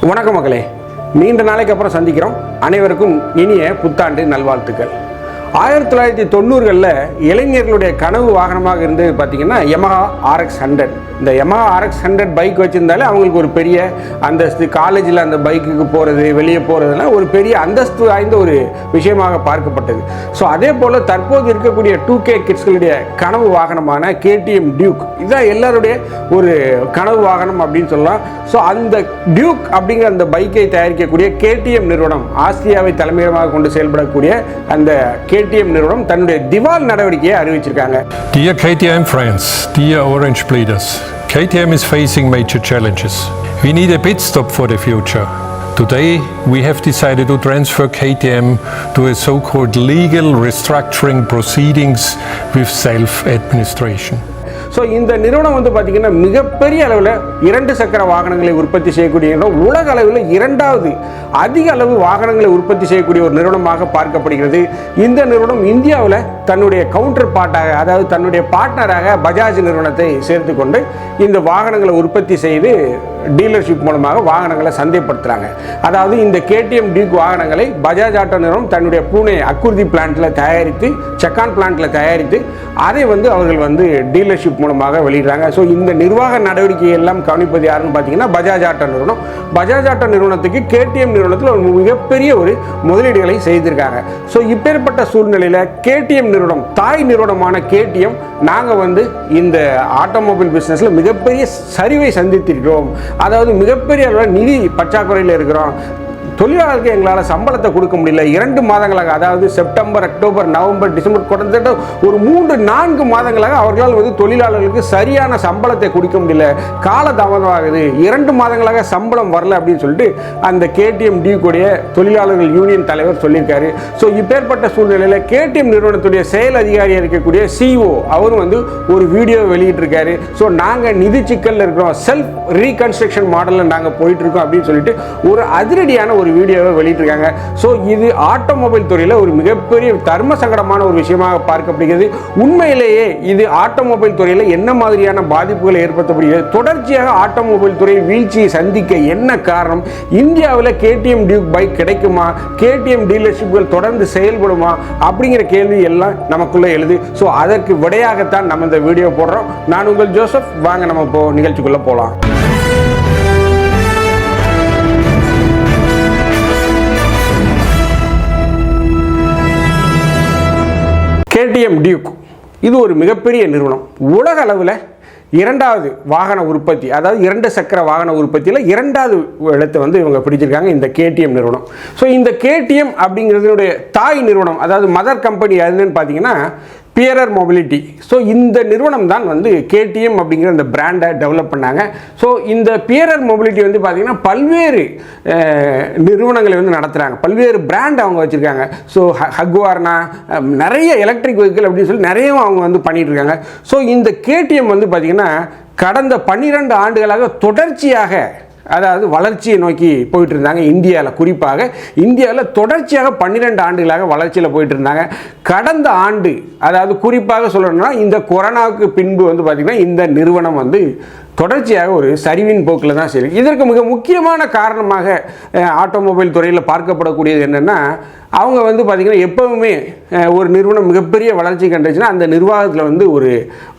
வணக்கம் மகளே. நீண்ட நாளைக்கு அப்புறம் சந்திக்கிறோம். அனைவருக்கும் இனிய புத்தாண்டு நல்வாழ்த்துக்கள். ஆயிரத்தி தொள்ளாயிரத்தி தொண்ணூறுகளில் இளைஞர்களுடைய கனவு வாகனமாக இருந்தது பார்த்தீங்கன்னா யமஹா ஆர்எக்ஸ் ஹண்ட்ரட் இந்த யமஹா ஆர்எக்ஸ் ஹண்ட்ரட் பைக் வச்சுருந்தாலே அவங்களுக்கு ஒரு பெரிய அந்தஸ்து காலேஜில் அந்த பைக்குக்கு போகிறது வெளியே போகிறதுலாம் ஒரு பெரிய அந்தஸ்து வாய்ந்த ஒரு விஷயமாக பார்க்கப்பட்டது. ஸோ அதே போல் தற்போது இருக்கக்கூடிய டூ கே கிட்ஸ்களுடைய கனவு வாகனமான கேடிஎம் டியூக் இதுதான் எல்லாருடைய ஒரு கனவு வாகனம் அப்படின்னு சொல்லலாம். ஸோ அந்த டியூக் அப்படிங்கிற அந்த பைக்கை தயாரிக்கக்கூடிய கேடிஎம் நிறுவனம் ஆஸ்திரியாவை தலைமையிடமாக கொண்டு செயல்படக்கூடிய அந்த கே கேடிஎம் நிறுவனம் தன்னுடைய திவால் நடவடிக்கையை அறிவிச்சிருக்காங்க Dear KTM friends, dear Orange Bleeders, KTM is facing major challenges. We need a pit stop for the future. Today, we have decided to transfer KTM to a so called legal restructuring proceedings with self administration. So இந்த நிறுவனம் வந்து பார்த்தீங்கன்னா மிகப்பெரிய அளவில் இரண்டு சக்கர வாகனங்களை உற்பத்தி செய்யக்கூடிய நிறுவனம் உலக அளவில் இரண்டாவது அதிக அளவு வாகனங்களை உற்பத்தி செய்யக்கூடிய ஒரு நிறுவனமாக பார்க்கப்படுகிறது. இந்த நிறுவனம் இந்தியாவில் தன்னுடைய கவுண்டர் பார்ட்டாக அதாவது தன்னுடைய பார்ட்னராக பஜாஜ் நிறுவனத்தை சேர்த்து கொண்டு இந்த வாகனங்களை உற்பத்தி செய்து டீலர்ஷிப் மூலமாக வாகனங்களை சந்தைப்படுத்துகிறாங்க அதாவது இந்த கேடிஎம் டியூக் வாகனங்களை பஜாஜ் ஆட்டோ நிறுவனம் தன்னுடைய பூனே அக்குருதி பிளான்ட்டில் தயாரித்து செக்கான் பிளான்ட்டில் தயாரித்து அதை வந்து அவர்கள் வந்து டீலர்ஷிப் மூலமாக வெளியிடுறாங்க. ஸோ இந்த நிர்வாக நடவடிக்கை எல்லாம் கவனிப்பது யாருன்னு பார்த்தீங்கன்னா பஜாஜ் ஆட்டோ நிறுவனம். பஜாஜ் ஆட்டோ நிறுவனத்துக்கு கேடிஎம் நிறுவனத்தில் ஒரு மிகப்பெரிய ஒரு முதலீடுகளை செய்திருக்காங்க. ஸோ இப்பேற்பட்ட சூழ்நிலையில் கேடிஎம் நிறுவனம் தாய் நிறுவனமான கேடிஎம் நாங்கள் வந்து இந்த ஆட்டோமொபைல் பிஸ்னஸில் மிகப்பெரிய சரிவை சந்தித்திருக்கிறோம். அதாவது மிகப்பெரிய அளவில் நிதி பற்றாக்குறையில் இருக்கிறோம். தொழிலாளருக்கு எங்களால் சம்பளத்தை கொடுக்க முடியல. இரண்டு மாதங்களாக அதாவது செப்டம்பர் அக்டோபர் நவம்பர் டிசம்பர் கிட்டத்தட்ட ஒரு மூன்று நான்கு மாதங்களாக அவர்களால் வந்து தொழிலாளர்களுக்கு சரியான சம்பளத்தை கொடுக்க முடியல. கால தாமதமாகுது. இரண்டு மாதங்களாக சம்பளம் வரல அப்படின்னு சொல்லிட்டு அந்த கேடிஎம் டியூக்குடைய தொழிலாளர்கள் யூனியன் தலைவர் சொல்லியிருக்காரு. ஸோ இப்பேற்பட்ட சூழ்நிலையில் கேடிஎம் நிறுவனத்துடைய செயல் அதிகாரியாக இருக்கக்கூடிய சிஓ அவரும் வந்து ஒரு வீடியோ வெளியிட்டிருக்காரு. ஸோ நாங்கள் நிதி சிக்கலில் இருக்கிறோம். செல்ஃப் ரீகன்ஸ்ட்ரக்ஷன் மாடலில் நாங்கள் போயிட்டு இருக்கோம் அப்படின்னு சொல்லிட்டு ஒரு அதிரடியான ஒரு வீடியோவை வெளியிட்டிருக்காங்க. ஸோ இது ஆட்டோமொபைல் துறையில் ஒரு மிகப்பெரிய தர்ம சங்கடமான ஒரு விஷயமாக பார்க்கப்படுகிறது. உண்மையிலேயே இது ஆட்டோமொபைல் துறையில் என்ன மாதிரியான பாதிப்புகளை ஏற்படுத்தப்படுகிறது? தொடர்ச்சியாக ஆட்டோமொபைல் துறை வீழ்ச்சியை சந்திக்க என்ன காரணம்? இந்தியாவில் கேடிஎம் டியூக் பைக் கிடைக்குமா? கேடிஎம் டீலர்ஷிப்கள் தொடர்ந்து செயல்படுமா? அப்படிங்கிற கேள்வி எல்லாம் நமக்குள்ளே எழுது. ஸோ அதற்கு விடையாகத்தான் நம்ம இந்த வீடியோ போடுறோம். நான் உங்கள் ஜோசப். வாங்க நம்ம இப்போ நிகழ்ச்சிக்குள்ளே போகலாம். கேடிஎம் டியூக் இது ஒரு மிகப்பெரிய நிறுவனம். உலக அளவில் இரண்டாவது வாகன உற்பத்தி அதாவது இரண்டு சக்கர வாகன உற்பத்தியில் இரண்டாவது இடத்தை வந்து இவங்க பிடிச்சிருக்காங்க இந்த கேடிஎம் நிறுவனம். ஸோ இந்த கேடிஎம் அப்படிங்கிறதுனுடைய தாய் நிறுவனம் அதாவது மதர் கம்பெனி அதுன்னு பார்த்தீங்கன்னா பியரர் மொபிலிட்டி ஸோ இந்த நிறுவனம் தான் வந்து கேடிஎம் அப்படிங்கிற அந்த பிராண்டை டெவலப் பண்ணாங்க. ஸோ இந்த பியரர் மொபிலிட்டி வந்து பார்த்திங்கன்னா பல்வேறு நிறுவனங்களை வந்து நடத்துகிறாங்க பல்வேறு பிராண்ட் அவங்க வச்சுருக்காங்க. ஸோ ஹக்வார்னா நிறைய எலக்ட்ரிக் வெஹிக்கிள் அப்படின்னு சொல்லி நிறையவும் அவங்க வந்து பண்ணிகிட்ருக்காங்க இருக்காங்க ஸோ இந்த கேடிஎம் வந்து பார்த்திங்கன்னா கடந்த பன்னிரெண்டு ஆண்டுகளாக தொடர்ச்சியாக அதாவது வளர்ச்சியை நோக்கி போயிட்டு இருந்தாங்க இந்தியாவில் குறிப்பாக இந்தியாவில் தொடர்ச்சியாக பன்னிரெண்டு ஆண்டுகளாக வளர்ச்சியில் போயிட்டு இருந்தாங்க கடந்த ஆண்டு அதாவது குறிப்பாக சொல்லணும்னா இந்த கொரோனாவுக்கு பின்பு வந்து பார்த்திங்கன்னா இந்த நிறுவனம் வந்து தொடர்ச்சியாக ஒரு சரிவின் போக்கில் தான் சரி. இதற்கு மிக முக்கியமான காரணமாக ஆட்டோமொபைல் துறையில் பார்க்கப்படக்கூடியது என்னென்னா அவங்க வந்து பார்த்திங்கன்னா எப்போவுமே ஒரு நிறுவனம் மிகப்பெரிய வளர்ச்சி கண்டுச்சுன்னா அந்த நிர்வாகத்தில் வந்து ஒரு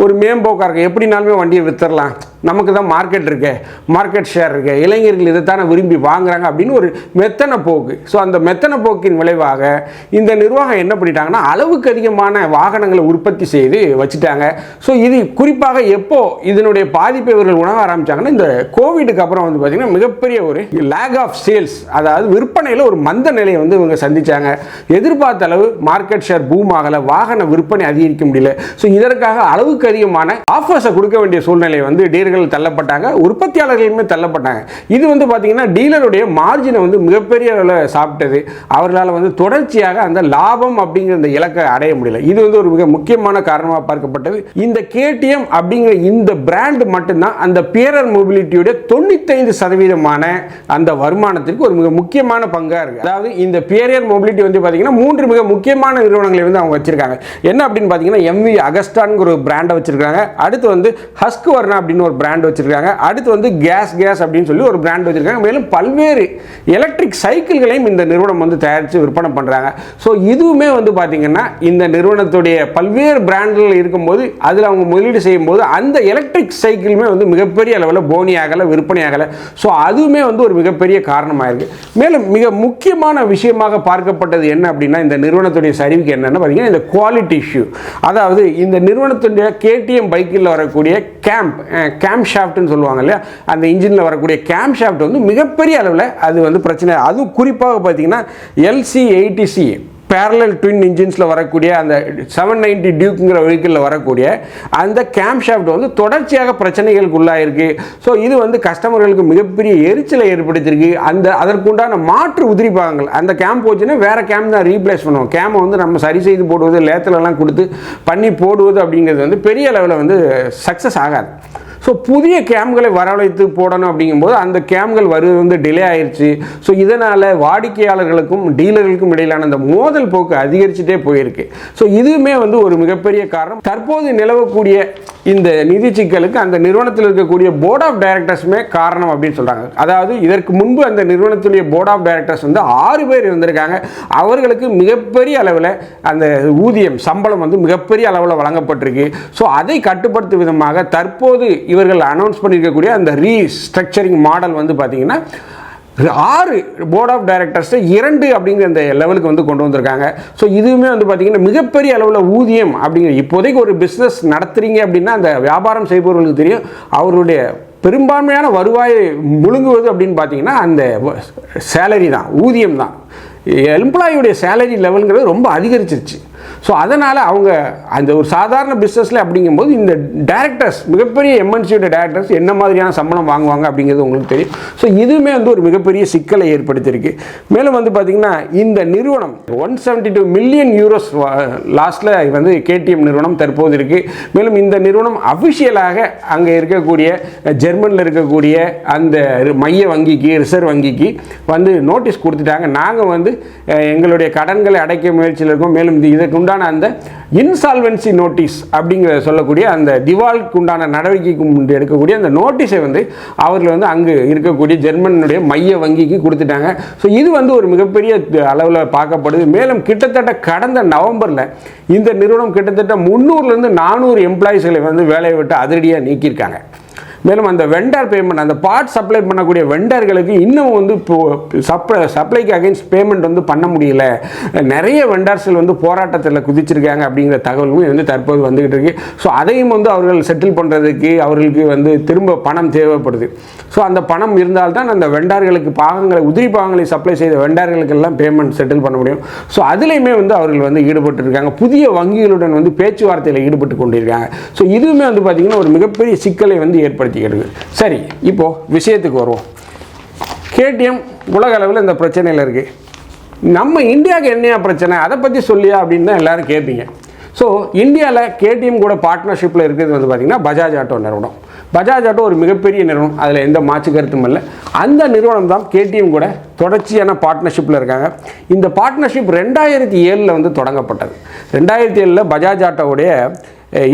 ஒரு மேம்போக்காக இருக்குது எப்படினாலுமே வண்டியை வித்துடலாம் நமக்கு தான் மார்க்கெட் இருக்கு. மார்க்கெட் ஷேர் இருக்கு. இளைஞர்கள் இதைத்தானே விரும்பி வாங்குறாங்க அப்படின்னு ஒரு மெத்தன போக்கு. ஸோ அந்த மெத்தன போக்கின் விளைவாக இந்த நிர்வாகம் என்ன பண்ணிட்டாங்கன்னா அளவுக்கு அதிகமான வாகனங்களை உற்பத்தி செய்து வச்சுட்டாங்க. ஸோ இது குறிப்பாக எப்போ இதனுடைய பாதிப்பை இவர்கள் உணர ஆரம்பிச்சாங்கன்னா இந்த கோவிடுக்கு அப்புறம் வந்து பார்த்திங்கன்னா மிகப்பெரிய ஒரு லேக் ஆஃப் சேல்ஸ் அதாவது விற்பனையில் ஒரு மந்த நிலையை வந்து இவங்க சந்திச்சாங்க. எதிர்பார்த்த அளவு மார்க்கெட் மார்க்கெட் ஷேர் பூம் ஆகலை வாகன விற்பனை அதிகரிக்க முடியல. ஸோ இதற்காக அளவுக்கு அதிகமான ஆஃபர்ஸை கொடுக்க வேண்டிய சூழ்நிலை வந்து டீலர்கள் தள்ளப்பட்டாங்க உற்பத்தியாளர்களுமே தள்ளப்பட்டாங்க. இது வந்து பார்த்தீங்கன்னா டீலருடைய மார்ஜினை வந்து மிகப்பெரிய அளவில் சாப்பிட்டது. அவர்களால் வந்து தொடர்ச்சியாக அந்த லாபம் அப்படிங்கிற அந்த இலக்கை அடைய முடியல. இது வந்து ஒரு மிக முக்கியமான காரணமாக பார்க்கப்பட்டது. இந்த கேடிஎம் அப்படிங்கிற இந்த பிராண்ட் மட்டும்தான் அந்த பேரர் மொபிலிட்டியுடைய தொண்ணூத்தைந்து சதவீதமான அந்த வருமானத்திற்கு ஒரு மிக முக்கியமான பங்காக இருக்குது அதாவது இந்த பேரியர் மொபிலிட்டி வந்து பார்த்தீங்கன்னா மூன்று மிக முக்கியமான நிறுவனங்களை வந்து அவங்க வச்சிருக்காங்க. என்ன அப்படின்னு பார்த்தீங்கன்னா எம்வி அகஸ்டான்ங்கிற ஒரு பிராண்டை வச்சிருக்காங்க. அடுத்து வந்து ஹஸ்க் வர்ணா அப்படின்னு ஒரு பிராண்ட் வச்சிருக்காங்க. அடுத்து வந்து கேஸ் கேஸ் அப்படின்னு சொல்லி ஒரு பிராண்ட் வச்சிருக்காங்க. மேலும் பல்வேறு எலக்ட்ரிக் சைக்கிள்களையும் இந்த நிறுவனம் வந்து தயாரித்து விற்பனை பண்ணுறாங்க ஸோ இதுவுமே வந்து பார்த்தீங்கன்னா இந்த நிறுவனத்துடைய பல்வேறு பிராண்டுகள் இருக்கும்போது அதில் அவங்க முதலீடு செய்யும்போது அந்த எலக்ட்ரிக் சைக்கிளுமே வந்து மிகப்பெரிய அளவில் போனி ஆகலை விற்பனை ஆகலை. ஸோ அதுவுமே வந்து ஒரு மிகப்பெரிய காரணமாக இருக்குது மேலும் மிக முக்கியமான விஷயமாக பார்க்கப்பட்டது என்ன அப்படின்னா இந்த நிறுவனத்துடைய சரி சரிவுக்கு என்னென்னு பார்த்தீங்கன்னா இந்த குவாலிட்டி இஷ்யூ அதாவது இந்த நிறுவனத்துடைய கேடிஎம் பைக்கில் வரக்கூடிய கேம்ப் கேம்ப் ஷாஃப்ட்னு சொல்லுவாங்க இல்லையா? அந்த இன்ஜினில் வரக்கூடிய கேம்ப் ஷாஃப்ட் வந்து மிகப்பெரிய அளவில் அது வந்து பிரச்சனை. அதுவும் குறிப்பாக பார்த்தீங்கன்னா LC eighty C parallel twin இன்ஜின்ஸில் வரக்கூடிய அந்த செவன் நைன்டி டியூக்குங்கிற வெஹிக்கிளில் வரக்கூடிய அந்த கேம் ஷாஃப்ட் வந்து தொடர்ச்சியாக பிரச்சனைகளுக்கு உள்ளாயிருக்கு. ஸோ இது வந்து கஸ்டமர்களுக்கு மிகப்பெரிய எரிச்சலை ஏற்படுத்தியிருக்கு. அந்த அதற்குண்டான மாற்று உதிரி பாகங்கள் அந்த கேம் போச்சுன்னா வேறு கேம் தான் ரீப்ளேஸ் பண்ணுவோம். கேமை வந்து நம்ம சரி செய்து போடுவது லேத்துலலாம் கொடுத்து பண்ணி போடுவது அப்படிங்கிறது வந்து பெரிய அளவில் வந்து சக்ஸஸ் ஆகாது. ஸோ புதிய கேம்களை வரவழைத்து போடணும் அப்படிங்கும்போது அந்த கேம்கள் வருவது வந்து டிலே ஆயிடுச்சு ஸோ இதனால் வாடிக்கையாளர்களுக்கும் டீலர்களுக்கும் இடையிலான அந்த மோதல் போக்கு அதிகரிச்சுட்டே போயிருக்கு. ஸோ இதுவுமே வந்து ஒரு மிகப்பெரிய காரணம். தற்போது நிலவக்கூடிய இந்த நிதி சிக்கலுக்கு அந்த நிறுவனத்தில் இருக்கக்கூடிய போர்ட் ஆஃப் டைரக்டர்ஸுமே காரணம் அப்படின்னு சொல்கிறாங்க அதாவது இதற்கு முன்பு அந்த நிறுவனத்துடைய போர்ட் ஆஃப் டைரக்டர்ஸ் வந்து ஆறு பேர் இருந்திருக்காங்க. அவர்களுக்கு மிகப்பெரிய அளவில் அந்த ஊதியம் சம்பளம் வந்து மிகப்பெரிய அளவில் வழங்கப்பட்டிருக்கு. ஸோ அதை கட்டுப்படுத்தும் விதமாக தற்போது இவர்கள் அனௌன்ஸ் பண்ணியிருக்கக்கூடிய அந்த ரீஸ்ட்ரக்சரிங் மாடல் வந்து பார்த்திங்கன்னா ஆறு போர்ட் ஆஃப் டைரக்டர்ஸை இரண்டு அப்படிங்கிற அந்த லெவலுக்கு வந்து கொண்டு வந்திருக்காங்க. ஸோ இதுவுமே வந்து பார்த்தீங்கன்னா மிகப்பெரிய அளவில் ஊதியம் அப்படிங்கிற இப்போதைக்கு ஒரு பிஸ்னஸ் நடத்துறீங்க அப்படின்னா அந்த வியாபாரம் செய்பவர்களுக்கு தெரியும். அவருடைய பெரும்பான்மையான வருவாயை முழுங்குவது அப்படின்னு பார்த்தீங்கன்னா அந்த சேலரி தான் ஊதியம் தான். எம்ப்ளாயியுடைய சேலரி லெவலுங்கிறது ரொம்ப அதிகரிச்சிருச்சு. ஸோ அதனால் அவங்க அந்த ஒரு சாதாரண பிஸ்னஸில் அப்படிங்கும்போது இந்த டேரக்டர்ஸ் மிகப்பெரிய எம்என்சியோட டேரக்டர்ஸ் என்ன மாதிரியான சம்பளம் வாங்குவாங்க அப்படிங்கிறது உங்களுக்கு தெரியும். ஸோ இதுவுமே வந்து ஒரு மிகப்பெரிய சிக்கலை ஏற்படுத்தியிருக்கு. மேலும் வந்து பார்த்திங்கன்னா இந்த நிறுவனம் one seventy two million euros லாஸ்ட்டில் வந்து கேடிஎம் நிறுவனம் தற்போது இருக்குது மேலும் இந்த நிறுவனம் அஃபிஷியலாக அங்கே இருக்கக்கூடிய ஜெர்மனில் இருக்கக்கூடிய அந்த மைய வங்கிக்கு ரிசர்வ் வங்கிக்கு வந்து நோட்டீஸ் கொடுத்துட்டாங்க. நாங்கள் வந்து எங்களுடைய கடன்களை அடைக்க முயற்சியில் இருக்கோம். மேலும் இது உண்டான அந்த இன்சால்வென்சி நோட்டீஸ் அப்படிங்கிற சொல்லக்கூடிய அந்த திவாலுக்கு உண்டான நடவடிக்கைக்கு முன்பு எடுக்கக்கூடிய அந்த நோட்டீஸை வந்து அவர்கள் வந்து அங்கு இருக்கக்கூடிய ஜெர்மனுடைய மைய வங்கிக்கு கொடுத்துட்டாங்க. ஸோ இது வந்து ஒரு மிகப்பெரிய அளவில் பார்க்கப்படுது. மேலும் கிட்டத்தட்ட கடந்த நவம்பரில் இந்த நிறுவனம் கிட்டத்தட்ட முந்நூறுலேருந்து நானூறு எம்ப்ளாயிஸ்களை வந்து வேலையை விட்டு அதிரடியாக நீக்கியிருக்காங்க. மேலும் அந்த வெண்டர் பேமெண்ட் அந்த பார்ட் சப்ளை பண்ணக்கூடிய வெண்டர்களுக்கு இன்னும் வந்து சப்ளை சப்ளைக்கு அகைன்ஸ்ட் பேமெண்ட் வந்து பண்ண முடியல. நிறைய வெண்டர்ஸில் வந்து போராட்டத்தில் குதிச்சிருக்காங்க அப்படிங்கிற தகவலும் வந்து தற்போது வந்துகிட்டு இருக்கு. ஸோ அதையும் வந்து அவர்கள் செட்டில் பண்ணுறதுக்கு அவர்களுக்கு வந்து திரும்ப பணம் தேவைப்படுது. ஸோ அந்த பணம் இருந்தால்தான் அந்த வெண்டார்களுக்கு பாகங்களை உதிரி பாகங்களை சப்ளை செய்த வெண்டார்களுக்கெல்லாம் பேமெண்ட் செட்டில் பண்ண முடியும். ஸோ அதுலேயுமே வந்து அவர்கள் வந்து ஈடுபட்டு இருக்காங்க புதிய வங்கிகளுடன் வந்து பேச்சுவார்த்தையில் ஈடுபட்டு கொண்டிருக்காங்க. ஸோ இதுவுமே வந்து பார்த்திங்கன்னா ஒரு மிகப்பெரிய சிக்கலை வந்து ஏற்படுத்தி ஏற்படுத்திக்கிறது சரி இப்போது விஷயத்துக்கு வருவோம். கேடிஎம் உலக அளவில் இந்த பிரச்சனையில் இருக்குது நம்ம இந்தியாவுக்கு என்னையா பிரச்சனை? அதை பற்றி சொல்லியா அப்படின்னு தான் எல்லாரும் கேட்பீங்க. ஸோ இந்தியாவில் கேடிஎம் கூட பார்ட்னர்ஷிப்பில் இருக்கிறது வந்து பார்த்திங்கன்னா பஜாஜ் ஆட்டோ நிறுவனம். பஜாஜ் ஆட்டோ ஒரு மிகப்பெரிய நிறுவனம். அதில் எந்த மாற்று கருத்தும் இல்லை. அந்த நிறுவனம் தான் கேடிஎம் கூட தொடர்ச்சியான பார்ட்னர்ஷிப்பில் இருக்காங்க. இந்த பார்ட்னர்ஷிப் ரெண்டாயிரத்தி ஏழில் வந்து தொடங்கப்பட்டது. ரெண்டாயிரத்தி ஏழில் பஜாஜ் ஆட்டோவுடைய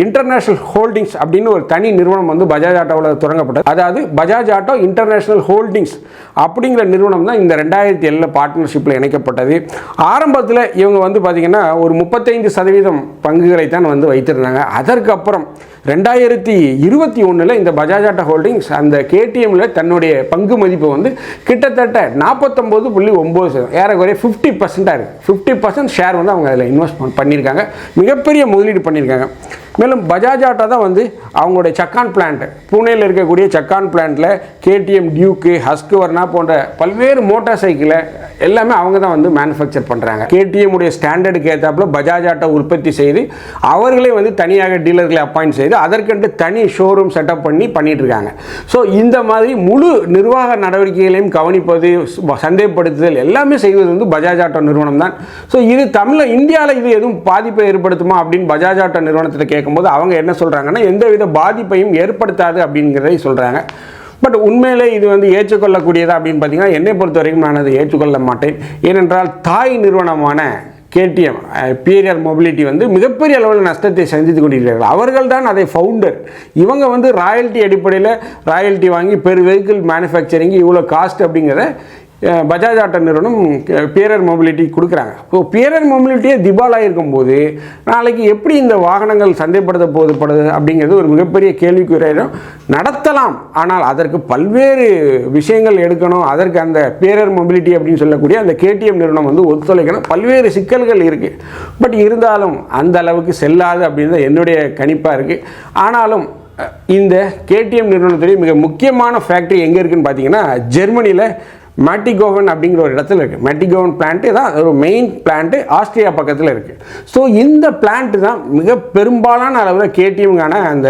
இன்டர்நேஷனல் ஹோல்டிங்ஸ் அப்படின்னு ஒரு தனி நிறுவனம் வந்து பஜாஜ் ஆட்டோவில் தொடங்கப்பட்டது. அதாவது பஜாஜ் ஆட்டோ இன்டர்நேஷனல் ஹோல்டிங்ஸ் அப்படிங்கிற நிறுவனம் தான் இந்த ரெண்டாயிரத்தி ஏழில் பார்ட்னர்ஷிப்பில் இணைக்கப்பட்டது. ஆரம்பத்தில் இவங்க வந்து பார்த்திங்கன்னா ஒரு முப்பத்தைந்து சதவீதம் பங்குகளை தான் வந்து வைத்திருந்தாங்க. அதற்கப்புறம் ரெண்டாயிரத்தி இருபத்தி ஒன்றில் இந்த பஜாஜ் ஆட்டோ ஹோல்டிங்ஸ் அந்த கேடிஎம்மில் தன்னுடைய பங்கு மதிப்பு வந்து கிட்டத்தட்ட நாற்பத்தொம்போது புள்ளி ஒம்பது சதவீதம். ஏறக்குறைய ஃபிஃப்டி பர்சன்டாக இருக்குது ஃபிஃப்டி பர்சன்ட் ஷேர் வந்து அவங்க அதில் இன்வெஸ்ட்மெண்ட் பண்ணியிருக்காங்க மிகப்பெரிய முதலீடு பண்ணியிருக்காங்க மேலும் பஜாஜ் ஆட்டோ தான் வந்து அவங்களுடைய சக்கான் பிளான்ட் பூனேயில் இருக்கக்கூடிய சக்கான் பிளான்ட்டில் கேடிஎம் டியூக்கு ஹஸ்குவர்னா போன்ற பல்வேறு மோட்டார் சைக்கிளை எல்லாமே அவங்க தான் வந்து மேனுஃபேக்சர் பண்ணுறாங்க கேடிஎம் உடைய ஸ்டாண்டர்டுக்கு ஏற்றாப்புல பஜாஜ் ஆட்டோ உற்பத்தி செய்து அவர்களே வந்து தனியாக டீலர்களை அப்பாயிண்ட் செய்து அதற்கென்று தனி ஷோரூம் செட்டப் பண்ணி பண்ணிட்டு இருக்காங்க. ஸோ இந்த மாதிரி முழு நிர்வாக நடவடிக்கைகளையும் கவனிப்பது சந்தேகப்படுத்துதல் எல்லாமே செய்வது வந்து பஜாஜ் ஆட்டோ நிறுவனம் தான். ஸோ இது தமிழ் இந்தியாவில் இது எதுவும் பாதிப்பை ஏற்படுத்துமா அப்படின்னு பஜாஜ் ஆட்டோ நிறுவனத்தில் கேட்கும்போது அவங்க என்ன சொல்கிறாங்கன்னா எந்தவித பாதிப்பையும் ஏற்படுத்தாது அப்படிங்கிறதை சொல்கிறாங்க பட் உண்மையிலே இது வந்து ஏற்றுக்கொள்ளக்கூடியதா அப்படின்னு பார்த்தீங்கன்னா என்னை பொறுத்த வரைக்கும் நான் அதை ஏற்றுக்கொள்ள மாட்டேன். ஏனென்றால் தாய் நிறுவனமான கேடிஎம் பீரியர் மொபிலிட்டி வந்து மிகப்பெரிய அளவில் நஷ்டத்தை சந்தித்து கொண்டிருக்கிறார்கள். அவர்கள் தான் அதை ஃபவுண்டர் இவங்க வந்து ராயல்ட்டி அடிப்படையில் ராயல்ட்டி வாங்கி பெரு வெஹிக்கிள் மேனுஃபேக்சரிங் இவ்வளோ காஸ்ட் அப்படிங்கிறத பஜாஜ் ஆட்டோ நிறுவனம் பேரர் மொபிலிட்டி கொடுக்குறாங்க. ஸோ பேரர் மொபிலிட்டியே திபாலாக இருக்கும்போது நாளைக்கு எப்படி இந்த வாகனங்கள் சந்தைப்படுத்த போதுப்படுது அப்படிங்கிறது ஒரு மிகப்பெரிய கேள்விக்குறியிடம் நடத்தலாம். ஆனால் அதற்கு பல்வேறு விஷயங்கள் எடுக்கணும். அதற்கு அந்த பேரர் மொபிலிட்டி அப்படின்னு சொல்லக்கூடிய அந்த கேடிஎம் நிறுவனம் வந்து ஒத்துழைக்கணும். பல்வேறு சிக்கல்கள் இருக்குது பட் இருந்தாலும் அந்த அளவுக்கு செல்லாது அப்படின்னு தான் என்னுடைய கணிப்பாக இருக்குது ஆனாலும் இந்த கேடிஎம் நிறுவனத்துடைய மிக முக்கியமான ஃபேக்ட்ரி எங்கே இருக்குன்னு பார்த்தீங்கன்னா ஜெர்மனியில் மேட்டிகோவன் அப்படிங்கிற ஒரு இடத்துல இருக்குது மேட்டிகோவன் பிளான்ட்டு தான் ஒரு மெயின் பிளான்ட்டு ஆஸ்திரியா பக்கத்தில் இருக்குது ஸோ இந்த பிளான்ட்டு தான் மிக பெரும்பாலான அளவில் கேடிஎம்கான அந்த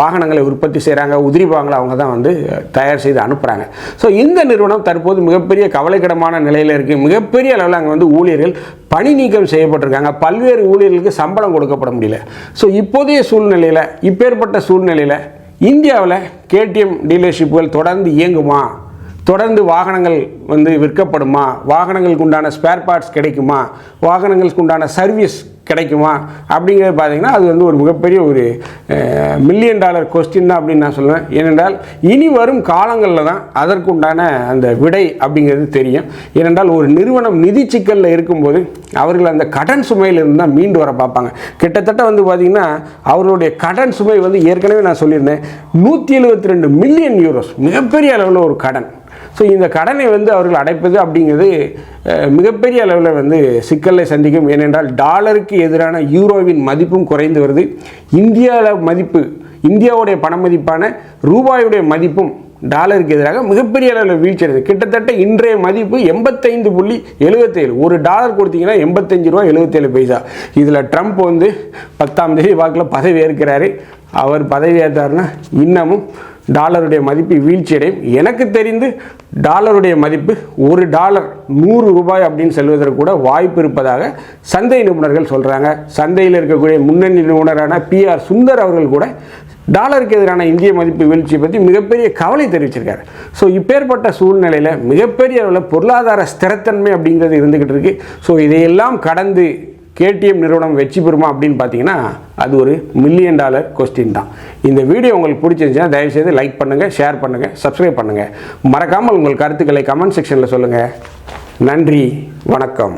வாகனங்களை உற்பத்தி செய்கிறாங்க உதிரி பாகங்களை அவங்க தான் வந்து தயார் செய்து அனுப்புகிறாங்க ஸோ இந்த நிறுவனம் தற்போது மிகப்பெரிய கவலைக்கிடமான நிலையில் இருக்குது மிகப்பெரிய அளவில் அங்கே வந்து ஊழியர்கள் பணி நீக்கம் செய்யப்பட்டிருக்காங்க. பல்வேறு ஊழியர்களுக்கு சம்பளம் கொடுக்கப்பட முடியல. ஸோ இப்போதைய சூழ்நிலையில் இப்பேற்பட்ட சூழ்நிலையில் இந்தியாவில் கேடிஎம் டீலர்ஷிப்புகள் தொடர்ந்து இயங்குமா? தொடர்ந்து வாகனங்கள் வந்து விற்கப்படுமா? வாகனங்களுக்கு உண்டான ஸ்பேர் பார்ட்ஸ் கிடைக்குமா? வாகனங்களுக்கு உண்டான சர்வீஸ் கிடைக்குமா? அப்படிங்கிறது பார்த்தீங்கன்னா அது வந்து ஒரு மிகப்பெரிய ஒரு மில்லியன் டாலர் கொஸ்டின் தான் அப்படின்னு நான் சொல்லுவேன். ஏனென்றால் இனி வரும் காலங்களில் தான் அதற்குண்டான அந்த விடை அப்படிங்கிறது தெரியும். ஏனென்றால் ஒரு நிறுவனம் நிதி சிக்கலில் இருக்கும்போது அவர்கள் அந்த கடன் சுமையிலிருந்து தான் மீண்டு வர பார்ப்பாங்க. கிட்டத்தட்ட வந்து பார்த்திங்கன்னா அவர்களுடைய கடன் சுமை வந்து ஏற்கனவே நான் சொல்லியிருந்தேன். நூற்றி எழுபத்தி ரெண்டு மில்லியன் யூரோஸ் மிகப்பெரிய அளவில் ஒரு கடன். ஸோ இந்த கடனை வந்து அவர்கள் அடைப்பது அப்படிங்கிறது மிகப்பெரிய அளவில் வந்து சிக்கலை சந்திக்கும். ஏனென்றால் டாலருக்கு எதிரான யூரோவின் மதிப்பும் குறைந்து வருது. இந்தியாவில் மதிப்பு இந்தியாவுடைய பண மதிப்பான ரூபாயுடைய மதிப்பும் டாலருக்கு எதிராக மிகப்பெரிய அளவில் வீழ்ச்சி அடையுது. கிட்டத்தட்ட இன்றைய மதிப்பு எண்பத்தைந்து புள்ளி எழுபத்தேழு ஒரு டாலர் கொடுத்தீங்கன்னா எண்பத்தஞ்சு ரூபா எழுபத்தேழு பைசா. இதில் ட்ரம்ப் வந்து பத்தாம் தேதி வாக்கில் பதவி ஏற்கிறாரு. அவர் பதவி ஏற்றாருன்னா இன்னமும் டாலருடைய மதிப்பு வீழ்ச்சியடையும். எனக்கு தெரிந்து டாலருடைய மதிப்பு ஒரு டாலர் நூறு ரூபாய் அப்படின்னு செல்வதற்கு கூட வாய்ப்பு இருப்பதாக சந்தை நிபுணர்கள் சொல்கிறாங்க சந்தையில் இருக்கக்கூடிய முன்னணி நிபுணரான பிஆர் சுந்தர் அவர்கள் கூட டாலருக்கு எதிரான இந்திய மதிப்பு வீழ்ச்சியை பற்றி மிகப்பெரிய கவலை தெரிவிச்சிருக்காரு. ஸோ இப்பேற்பட்ட சூழ்நிலையில் மிகப்பெரிய அளவில் பொருளாதார ஸ்திரத்தன்மை அப்படிங்கிறது இருந்துக்கிட்டு இருக்கு. ஸோ இதையெல்லாம் கடந்து கேடிஎம் நிறுவனம் வெற்றி பெறுமா அப்படின்னு பார்த்தீங்கன்னா அது ஒரு மில்லியன் டாலர் கொஸ்டின் தான். இந்த வீடியோ உங்களுக்கு பிடிச்சிருந்துச்சுன்னா தயவுசெய்து லைக் பண்ணுங்கள் ஷேர் பண்ணுங்கள் சப்ஸ்கிரைப் பண்ணுங்கள் மறக்காமல் உங்கள் கருத்துக்களை கமெண்ட் செக்ஷனில் சொல்லுங்கள் நன்றி வணக்கம்.